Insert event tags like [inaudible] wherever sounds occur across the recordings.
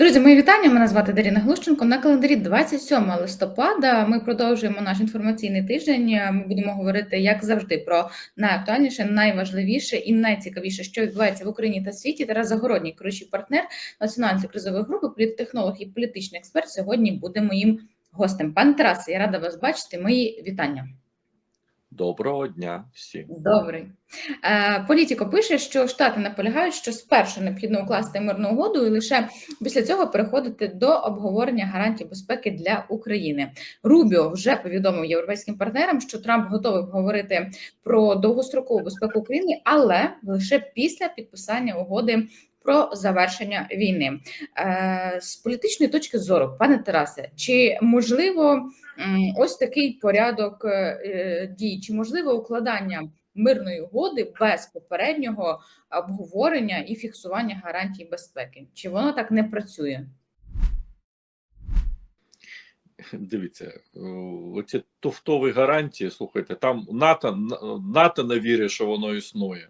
Друзі, мої вітання. Мене звати Даріна Глущенко. На календарі 27 листопада. Ми продовжуємо наш інформаційний тиждень. Ми будемо говорити, як завжди, про найактуальніше, найважливіше і найцікавіше, що відбувається в Україні та світі. Тарас Загородній, керуючий партнер національної кризової групи, політтехнолог і політичний експерт. Сьогодні буде моїм гостем. Пане Тарасе, я рада вас бачити. Мої вітання. Доброго дня всім. Добрий. Е, Політіко пише, що Штати наполягають, що спершу необхідно укласти мирну угоду, і лише після цього переходити до обговорення гарантій безпеки для України. Рубіо вже повідомив європейським партнерам, що Трамп готовий говорити про довгострокову безпеку України, але лише після підписання угоди. Про завершення війни Е, з політичної точки зору, пане Тарасе, чи можливо ось такий порядок е, дій, чи можливо укладання мирної угоди без попереднього обговорення і фіксування гарантій безпеки? Чи воно так не працює? Дивіться, оці туфтові гарантії, слухайте, там НАТО НАТО не вірить, що воно існує.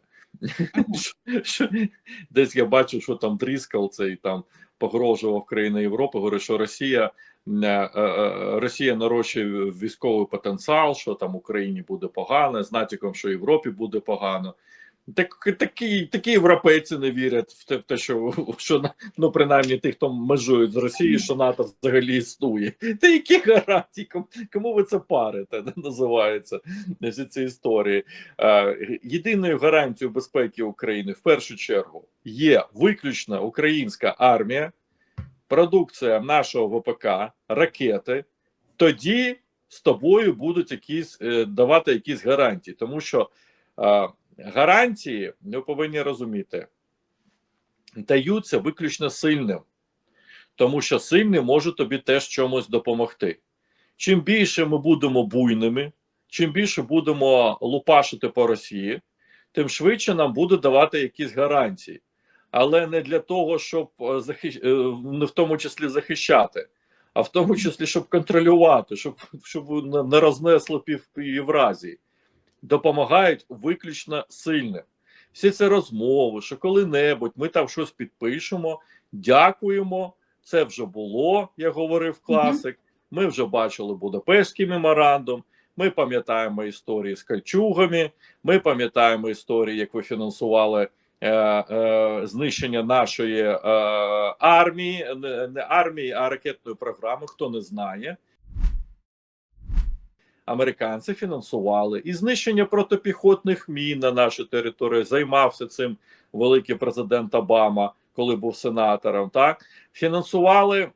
Десь я бачу, що там тріскав цей там погрожував країни Європи. Говорить, що Росія е, е, Росія нарощує військовий потенціал, що там Україні буде погано, з натяком, що Європі буде погано. Так, такі, такі європейці не вірять в те, в те, що, що ну принаймні ті, хто межують з Росією, що НАТО взагалі існує. Та які гарантії? Кому, ви це парите? [laughs] Називається всі ці історії. Е, єдиною гарантією безпеки України в першу чергу є виключно українська армія, продукція нашого ВПК, ракети. Тоді з тобою будуть якісь е, давати якісь гарантії, тому що. Гарантії, ви повинні розуміти, даються виключно сильним, тому що сильний може тобі теж чомусь допомогти. Чим більше ми будемо буйними, чим більше будемо лупашити по Росії, тим швидше нам буде давати якісь гарантії. Але не для того, щоб е, захищ... е, не в тому числі захищати, а в тому числі, щоб контролювати, щоб щоб не- не рознесли пів Євразії допомагають виключно сильним. Всі це розмови, що коли-небудь ми там щось підпишемо, дякуємо. Це вже було, як говорив класик. Ми вже бачили Будапештський меморандум. Ми пам'ятаємо історії з кальчугами. Ми пам'ятаємо історії, як ви фінансували е, е, знищення нашої е, армії, не, не армії, а ракетної програми. Хто не знає американці фінансували і знищення протипіхотних мін на нашій території. Займався цим великий президент Обама, коли був сенатором. Так фінансували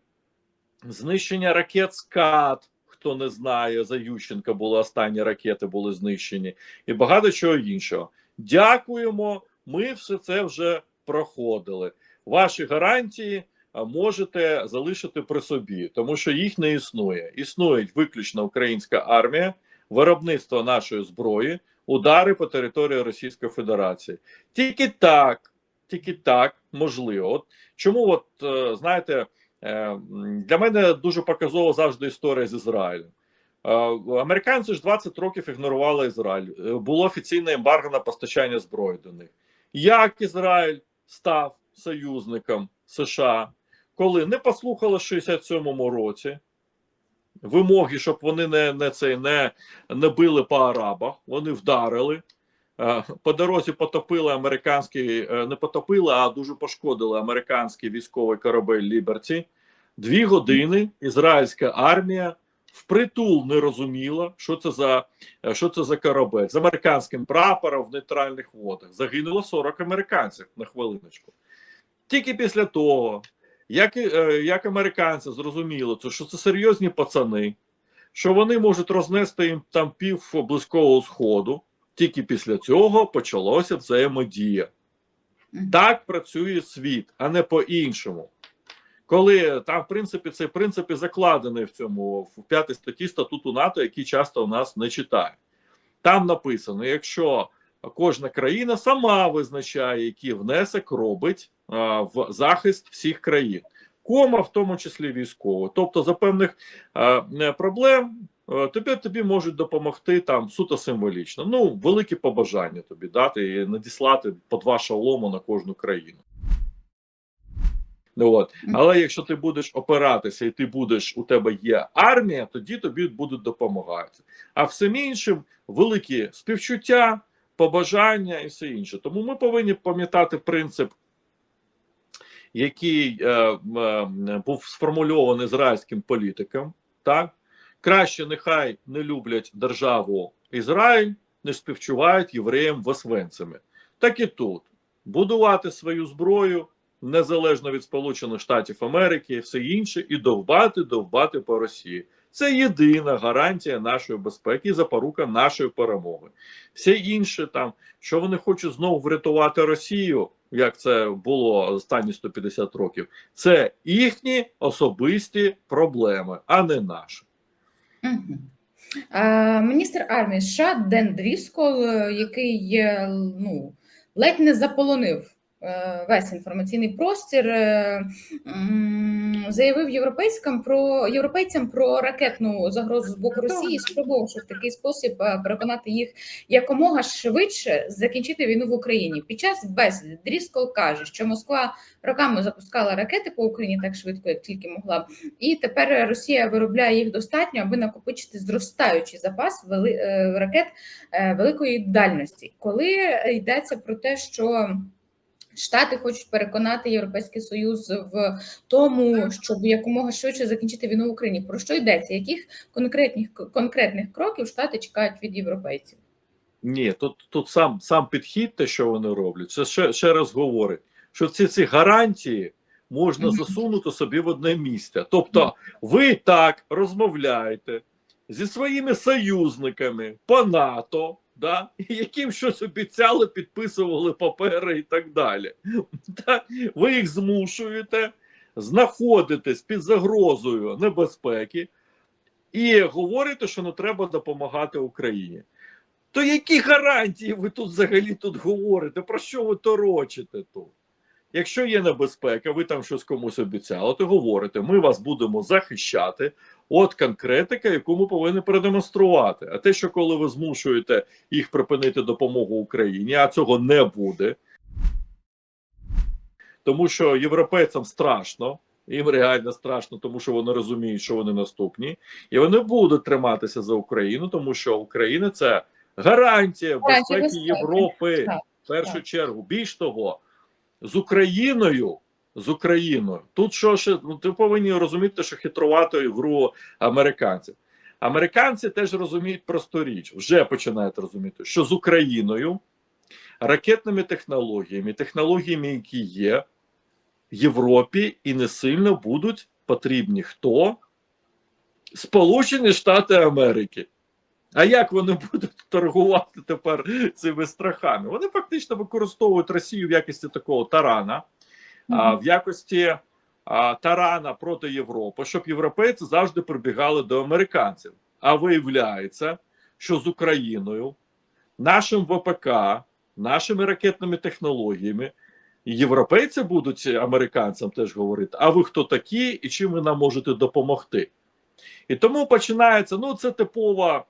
знищення ракет СКАД. Хто не знає, за Ющенка були останні ракети були знищені, і багато чого іншого. Дякуємо. Ми все це вже проходили. Ваші гарантії можете залишити при собі, тому що їх не існує. Існує виключно українська армія, виробництво нашої зброї, удари по території Російської Федерації. Тільки так, тільки так можливо. От чому, от е, знаєте, е, для мене дуже показова завжди історія з Ізраїлем. Е, Американці ж 20 років ігнорували Ізраїль. Е, Було офіційне ембарго на постачання зброї до них. Як Ізраїль став союзником США, коли не послухали в 67-му році вимоги, щоб вони не, не, цей, не, не били по арабах, вони вдарили. Е, По дорозі потопили американський, е, не потопили, а дуже пошкодили американський військовий корабель Ліберті. Дві години ізраїльська армія впритул не розуміла, що це за е, що це за корабель з американським прапором в нейтральних водах. Загинуло 40 американців на хвилиночку. Тільки після того, як, е, як американці зрозуміли, це, що це серйозні пацани, що вони можуть рознести їм там пів близького сходу. Тільки після цього почалося взаємодія. Так працює світ, а не по-іншому. Коли там, в принципі, цей принцип і закладений в цьому в п'ятій статті статуту НАТО, який часто у нас не читає. Там написано: якщо кожна країна сама визначає, який внесок робить а, в захист всіх країн, кома, в тому числі військово. Тобто, за певних а, проблем е, тобі тобі можуть допомогти там суто символічно. Ну, великі побажання тобі дати і надіслати по два шалому на кожну країну. Ну от, але якщо ти будеш опиратися і ти будеш, у тебе є армія, тоді тобі будуть допомагати. А всім іншим великі співчуття, побажання і все інше. Тому ми повинні пам'ятати принцип, який е, е, був сформульований ізраїльським політиком. Так краще нехай не люблять державу Ізраїль, ніж співчувають євреям восвенцями. Так і тут будувати свою зброю незалежно від Сполучених Штатів Америки, і все інше, і довбати, довбати по Росії. Це єдина гарантія нашої безпеки і запорука нашої перемоги. Все інше там, що вони хочуть знову врятувати Росію, як це було останні 150 років, це їхні особисті проблеми, а не наші. Е, Міністр армії США Ден Дріскол, е, який е, ну, ледь не заполонив весь інформаційний простір, е, заявив європейським про європейцям про ракетну загрозу з боку Росії, спробувавши в такий спосіб е, переконати їх якомога швидше закінчити війну в Україні. Під час бесіди Дріскол каже, що Москва роками запускала ракети по Україні так швидко, як тільки могла. І тепер Росія виробляє їх достатньо, аби накопичити зростаючий запас вели, е, ракет е, великої дальності. Коли йдеться про те, що Штати хочуть переконати Європейський Союз в тому, щоб якомога швидше закінчити війну в Україні. Про що йдеться? Яких конкретних конкретних кроків Штати чекають від європейців? Ні, тут, тут сам, сам підхід, те, що вони роблять, це ще, ще раз говорить, що ці, ці гарантії можна засунути собі в одне місце. Тобто, ви так розмовляєте зі своїми союзниками по НАТО, да, яким щось обіцяли, підписували папери і так далі. Так, ви їх змушуєте знаходитись під загрозою небезпеки і говорите, що не треба допомагати Україні. То які гарантії ви тут взагалі тут говорите? Про що ви торочите тут? Якщо є небезпека, ви там щось комусь обіцяли, то говорите, ми вас будемо захищати. От конкретика, яку ми повинні продемонструвати. А те, що коли ви змушуєте їх припинити допомогу Україні, а цього не буде, тому що європейцям страшно, їм реально страшно, тому що вони розуміють, що вони наступні, і вони будуть триматися за Україну, тому що Україна це гарантія безпеки. Європи в першу чергу. Більш того, з Україною. З Україною тут що ще ну ти повинні розуміти, що хитрувати гру американців. Американці теж розуміють просту річ, вже починають розуміти, що з Україною ракетними технологіями, технологіями, які є в Європі, і не сильно будуть потрібні хто? Сполучені Штати Америки. А як вони [laughs] будуть торгувати тепер цими страхами? Вони фактично використовують Росію в якості такого тарана, а, в якості а, тарана проти Європи, щоб європейці завжди прибігали до американців. А виявляється, що з Україною, нашим ВПК, нашими ракетними технологіями, європейці будуть американцям теж говорити: а ви хто такі і чим ви нам можете допомогти? І тому починається: ну, це типова.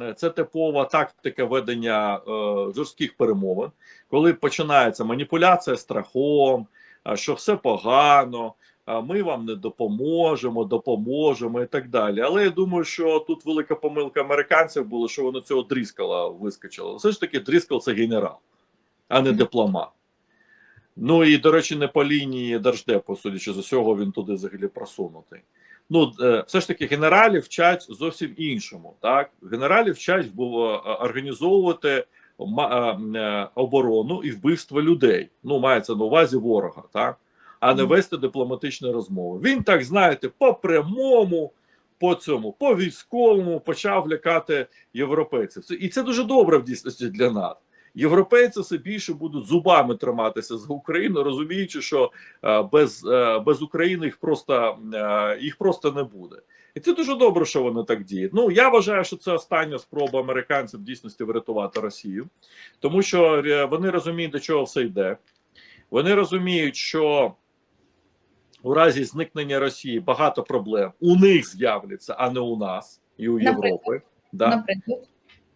е, Це типова тактика ведення е, жорстких перемовин, коли починається маніпуляція страхом, що все погано, ми вам не допоможемо, допоможемо і так далі. Але я думаю, що тут велика помилка американців була, що вони цього дріскала вискочили. Все ж таки, дріскал це генерал, а не дипломат. Ну і, до речі, не по лінії Держдепу, судячи з усього, він туди взагалі просунутий. Ну, е, все ж таки, генералів вчать зовсім іншому. Так, генералів вчать було е, організовувати оборону і вбивство людей. Ну, мається на увазі ворога, так, а не вести дипломатичні розмови. Він так знаєте, по прямому, по цьому, по військовому почав лякати європейців. І це дуже добре в дійсності для нас. Європейці все більше будуть зубами триматися за Україну, розуміючи, що е, без, е, без України їх просто, е, їх просто не буде. І це дуже добре, що вони так діють. Ну я вважаю, що це остання спроба американців в дійсності врятувати Росію, тому що е, вони розуміють, до чого все йде. Вони розуміють, що у разі зникнення Росії багато проблем у них з'являться, а не у нас і у Наприклад? Європи. Да? Наприклад,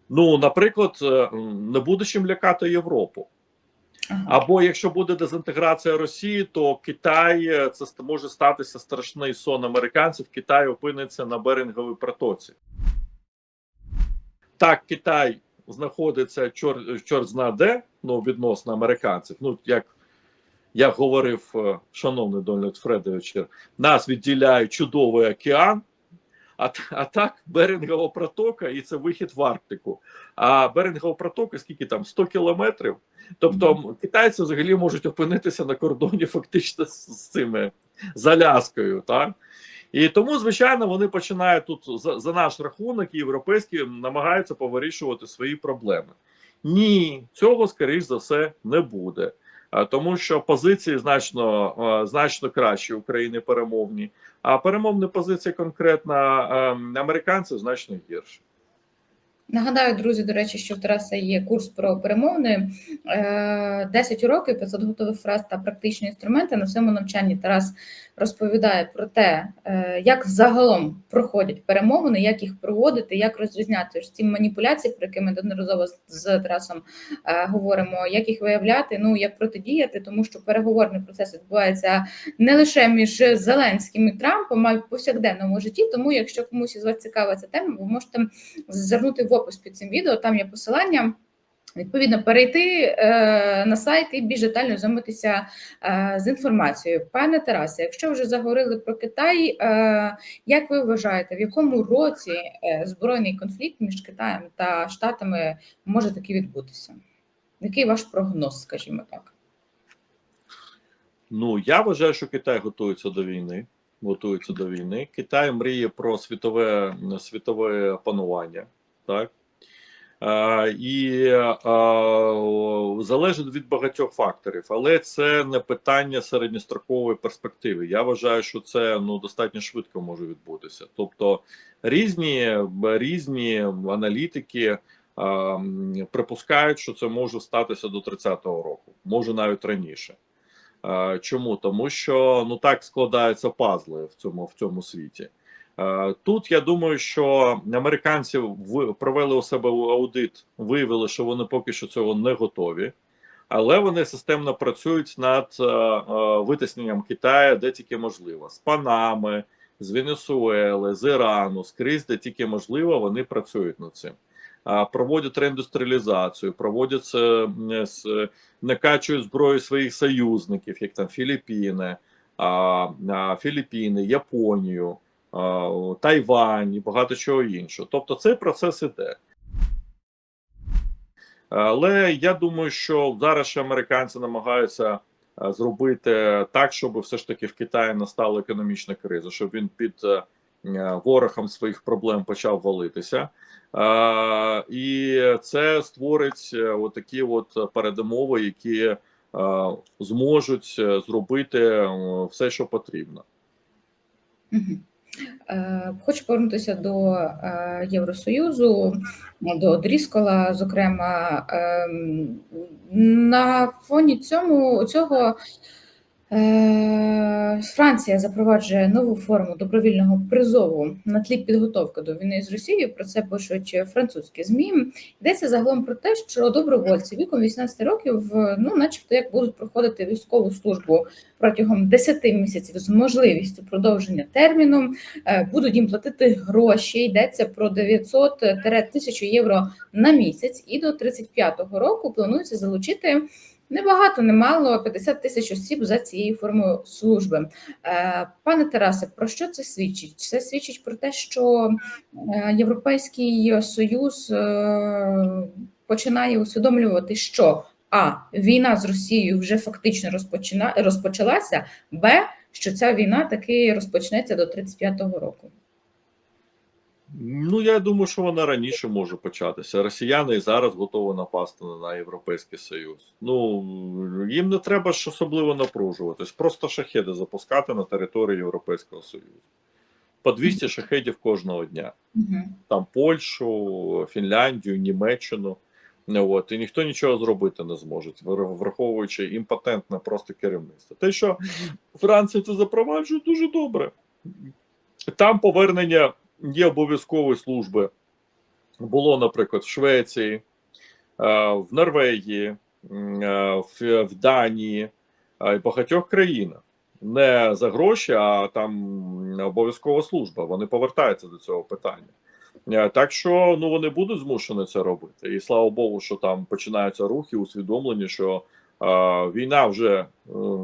Ну, наприклад, е, не буде чим лякати Європу. Або якщо буде дезінтеграція Росії, то Китай е, це може статися страшний сон американців. Китай опиниться на Беринговій протоці. Так, Китай знаходиться чор, чорт зна де, ну відносно американців. Ну як як говорив е, шановний Дональд Фредович, нас відділяє чудовий океан. А, а так Берингова протока і це вихід в Арктику. А Берингова протока, скільки там 100 кілометрів. Тобто китайці взагалі можуть опинитися на кордоні фактично з, з цими з Аляскою, так? І тому, звичайно, вони починають тут за, за наш рахунок, і європейські намагаються повирішувати свої проблеми. Ні, цього скоріш за все не буде. А, Тому що позиції значно, значно кращі України перемовні, а перемовна позиція конкретно ем, американців значно гірші. Нагадаю, друзі, до речі, що в Тараса є курс про перемовини. Е, 10 уроків, 500 готових фраз та практичні інструменти. На цьому навчанні Тарас розповідає про те, е, як загалом проходять перемовини, як їх проводити, як розрізняти ж ці маніпуляції, про які ми неодноразово з- Тарасом е, говоримо, як їх виявляти, ну як протидіяти, тому що переговорний процес відбувається не лише між Зеленським і Трампом, а й в повсякденному житті. Тому, якщо комусь із вас цікава ця тема, ви можете зазирнути в опис під цим відео, там є посилання. Відповідно, перейти е, на сайт і більш детально знайомитися е, з інформацією. Пане Тарасе, якщо вже заговорили про Китай, е, як ви вважаєте, в якому році е, збройний конфлікт між Китаєм та Штатами може таки відбутися? Який ваш прогноз, скажімо так? Ну я вважаю, що Китай готується до війни. Готується до війни. Китай мріє про світове світове панування, так а, і а, залежить від багатьох факторів, але це не питання середньострокової перспективи. Я вважаю, що це ну достатньо швидко може відбутися. Тобто різні різні аналітики. а, Припускають, що це може статися до 30-го року, може навіть раніше. Е, Чому? Тому що ну так складаються пазли в цьому в цьому світі. Е, Тут я думаю, що американці провели у себе аудит, виявили, що вони поки що цього не готові, але вони системно працюють над е, е, витисненням Китаю, де тільки можливо, з Панами, з Венесуели, з Ірану, скрізь, де тільки можливо, вони працюють над цим. Проводять реіндустріалізацію, проводять накачують зброю своїх союзників, як там Філіппіни, Філіппіни, Японію, Тайвань і багато чого іншого. Тобто цей процес іде. Але я думаю, що зараз ще американці намагаються е, зробити так, щоб все ж таки в Китаї настала економічна криза, щоб він під е, е, своїх проблем почав валитися. І це створить отакі от передумови, які зможуть зробити все, що потрібно. Е, Хочу повернутися до е, Євросоюзу, до Дріскола. Зокрема, ем, на фоні цьому цього Франція запроваджує нову форму добровільного призову на тлі підготовки до війни з Росією. Про це пишуть французькі змі. Йдеться загалом про те, що добровольці віком 18 років, е, ну, начебто, як будуть проходити військову службу протягом 10 місяців з можливістю продовження терміну, е, будуть їм платити гроші. Йдеться про 900-1000 євро на місяць, і до 35-го року планується залучити. Небагато, немало 50 тисяч осіб за цією формою служби. Е, Пане Тарасе, про що це свідчить? Це свідчить про те, що е, Європейський Союз е, починає усвідомлювати, що а війна з Росією вже фактично розпочина розпочалася, б що ця війна таки розпочнеться до 35-го року. Ну, я думаю, що вона раніше може початися. Росіяни і зараз готові напасти на Європейський Союз. Ну їм не треба ж особливо напружуватись, просто шахеди запускати на території Європейського Союзу. По 200 шахедів кожного дня. Угу. Там Польщу, Фінляндію, Німеччину. Ну, От, і ніхто нічого зробити не зможе, враховуючи імпотентне просто керівництво. Те, що Франція це запроваджує дуже добре. Там повернення є обов'язкової служби. Було, наприклад, в Швеції, е, в Норвегії, е, в, Данії е, і багатьох країнах. Не за гроші, а там обов'язкова служба. Вони повертаються до цього питання. Так що ну вони будуть змушені це робити. І слава Богу, що там починаються рухи, усвідомлені, що війна вже е,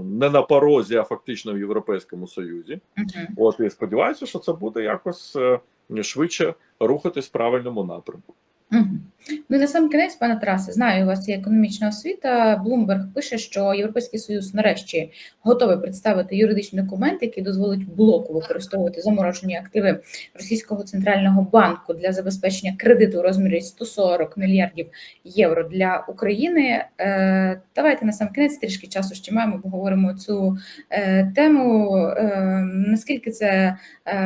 не на порозі, а фактично в Європейському Союзі. Мгм. От і сподіваюся, що це буде якось е, швидше рухатись в правильному напрямку. Мгм. Ну на сам кінець, пане Тарасе, знаю, у вас є економічна освіта. Bloomberg пише, що Європейський Союз нарешті готовий представити юридичний документ, який дозволить блоку використовувати заморожені активи Російського центрального банку для забезпечення кредиту у розмірі 140 мільярдів євро для України. Е, Давайте на сам кінець трішки часу ще маємо, поговоримо цю е, тему. Е, Наскільки це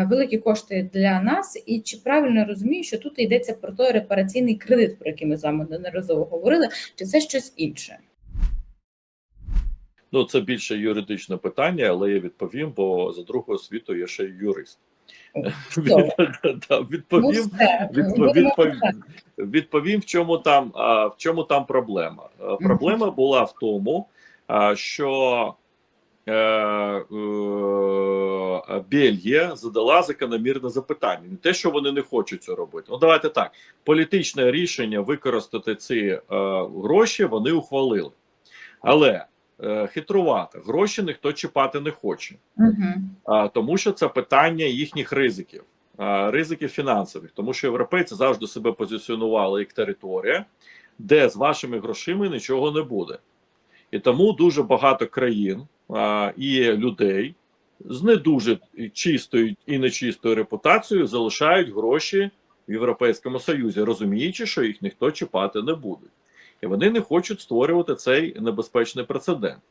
великі кошти для нас, і чи правильно розумію, що тут йдеться про той репараційний кредит, про який ми з вами неодноразово говорили, чи це щось інше? Ну це більше юридичне питання, але я відповім, бо за другого світу я ще й юрист. [laughs] [laughs] Да, Ну, Відповім, відповім, відповім, в чому там в чому там проблема. Проблема була в тому, що е, е, Бельгія задала закономірне запитання. Не те, що вони не хочуть це робити. Ну давайте так. Політичне рішення використати ці е, гроші вони ухвалили, але е, хитрувати гроші ніхто чіпати не хоче. А, тому що це питання їхніх ризиків, ризиків фінансових, тому що європейці завжди себе позиціонували як територія, де з вашими грошима нічого не буде. І тому дуже багато країн а, і людей з не дуже чистою і нечистою репутацією залишають гроші в Європейському Союзі, розуміючи, що їх ніхто чіпати не буде. І вони не хочуть створювати цей небезпечний прецедент.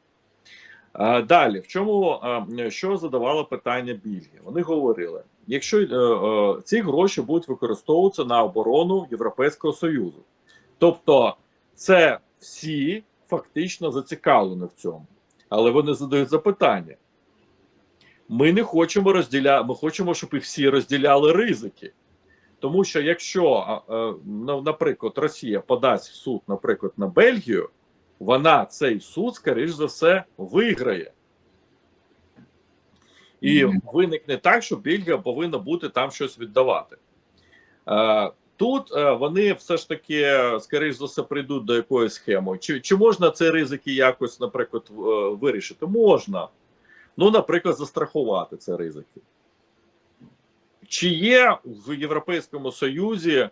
А, Далі, в чому а, що задавало питання Більгі? Вони говорили: якщо е, е, ці гроші будуть використовуватися на оборону Європейського Союзу, тобто це всі фактично зацікавлені в цьому, але вони задають запитання. Ми не хочемо розділяти, ми хочемо, щоб і всі розділяли ризики. Тому що якщо, е, ну, наприклад, Росія подасть в суд, наприклад, на Бельгію, вона цей суд, скоріш за все, виграє. І виникне так, що Бельгія повинна бути там щось віддавати. Тут е, вони все ж таки, е, скоріш за все, прийдуть до якоїсь схеми. Чи, чи можна ці ризики якось, наприклад, е, вирішити? Можна. Ну, наприклад, застрахувати ці ризики. Чи є в Європейському Союзі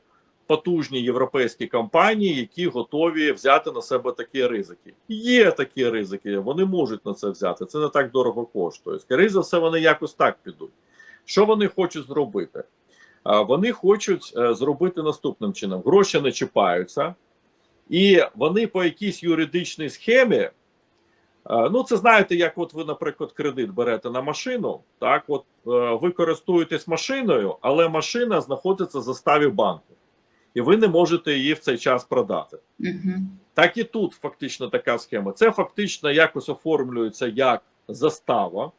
потужні європейські компанії, які готові взяти на себе такі ризики? Є такі ризики, вони можуть на це взяти. Це не так дорого коштує. Скоріше за все, вони якось так підуть. Що вони хочуть зробити? Вони хочуть е, зробити наступним чином: гроші не чіпаються, і вони по якійсь юридичній схемі. е, Ну, це знаєте, як от ви, наприклад, кредит берете на машину, так от е, ви користуєтесь машиною, але машина знаходиться в заставі банку, і ви не можете її в цей час продати. Мгм. Так і тут фактично така схема. Це фактично якось оформлюється як застава,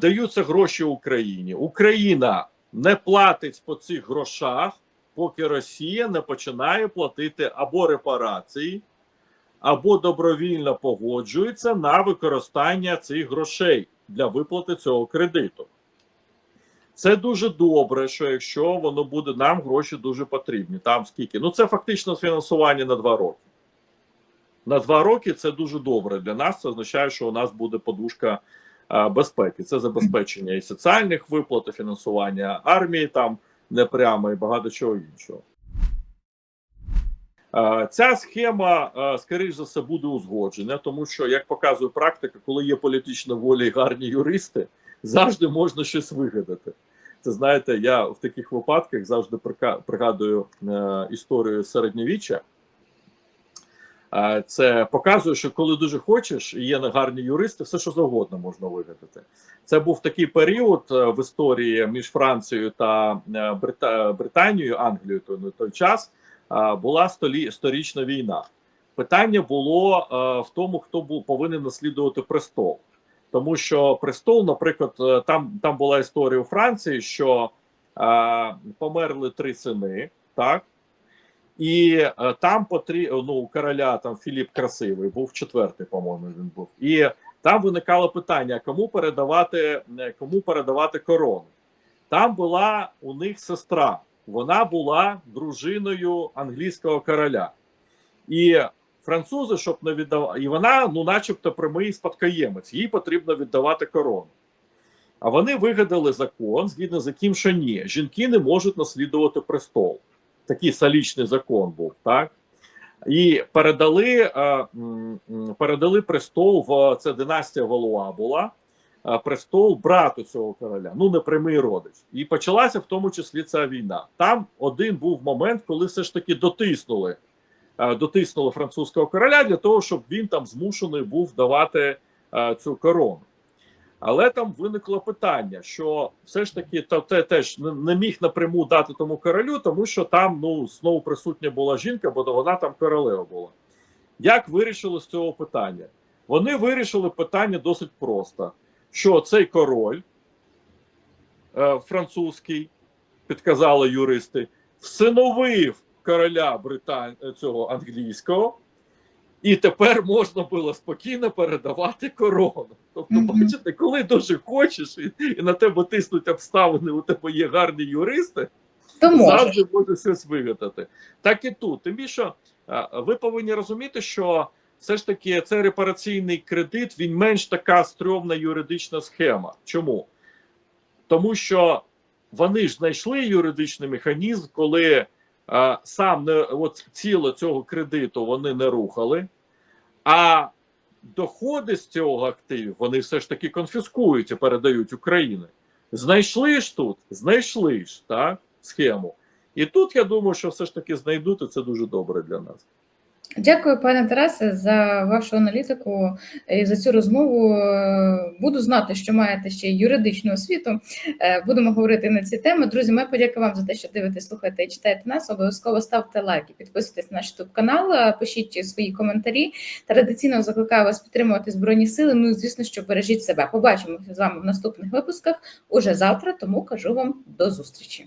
даються гроші Україні. Україна не платить по цих грошах, поки Росія не починає платити або репарації, або добровільно погоджується на використання цих грошей для виплати цього кредиту. Це дуже добре, що якщо воно буде, нам гроші дуже потрібні. Там скільки? Ну це фактично фінансування на два роки. На два роки це дуже добре для нас. Це означає, що у нас буде подушка безпеки. Це забезпечення і соціальних виплат, і фінансування армії там не прямо і багато чого іншого. Ця схема, а, скоріш за все, буде узгоджена, тому що, як показує практика, коли є політична воля і гарні юристи, завжди можна щось вигадати. Це знаєте, я в таких випадках завжди пригадую е, історію середньовіччя. Це показує, що коли дуже хочеш, і є гарні юристи, все що завгодно можна вигадати. Це був такий період е, в історії між Францією та е, Брита- Британією, Англією то на той час. Була столі, сторічна війна. Питання було е, в тому, хто був повинен наслідувати престол. Тому що престол, наприклад, там там була історія у Франції, що померли три сини, так І е, там потрі... ну, у короля там Філіп Красивий був четвертий, по-моєму, він був. І там виникало питання: кому передавати, е, кому передавати корону. Там була у них сестра, вона була дружиною англійського короля. І французи, щоб не віддавати, і вона, ну, начебто, прямий спадкоємець, їй потрібно віддавати корону. А вони вигадали закон, згідно з яким, що ні, жінки не можуть наслідувати престол. Такий салічний закон був, так? І передали, е, передали престол в це династія Валуа була. е, Престол брату цього короля, ну не прямий родич, і почалася в тому числі ця війна. Там один був момент, коли все ж таки дотиснули, е, дотиснули французького короля для того, щоб він там змушений був давати цю корону. Але там виникло питання, що все ж таки та те теж не, міг напряму дати тому королю, тому що там ну знову присутня була жінка, бо вона там королева була. Як вирішили з цього питання? Вони вирішили питання досить просто: що цей король е, французький, підказали юристи, всиновив короля Британ... цього англійського, і тепер можна було спокійно передавати корону. Тобто, Мгм. бачите, коли дуже хочеш, і, і на тебе тиснуть обставини, у тебе є гарні юристи, То завжди може щось вигадати. Так і тут. Тим більше ви повинні розуміти, що все ж таки цей репараційний кредит він менш така стрьомна юридична схема. Чому? Тому що вони ж знайшли юридичний механізм, коли сам не от ціло цього кредиту вони не рухали, а доходи з цього активів вони все ж таки конфіскують і передають Україні. Знайшли ж тут, знайшли ж так, схему. І тут я думаю, що все ж таки знайдуть, і це дуже добре для нас. Дякую, пане Тарасе, за вашу аналітику і за цю розмову. Буду знати, що маєте ще юридичну освіту. Е, Будемо говорити на ці теми. Друзі, ми подяка вам за те, що дивитесь, слухаєте і читаєте нас. Обов'язково ставте лайки, підписуйтесь на наш канал, е, пишіть свої коментарі. Традиційно закликаю вас підтримувати збройні сили. Ну і звісно, що бережіть себе. Побачимося з вами в наступних випусках уже завтра. Тому кажу вам до зустрічі.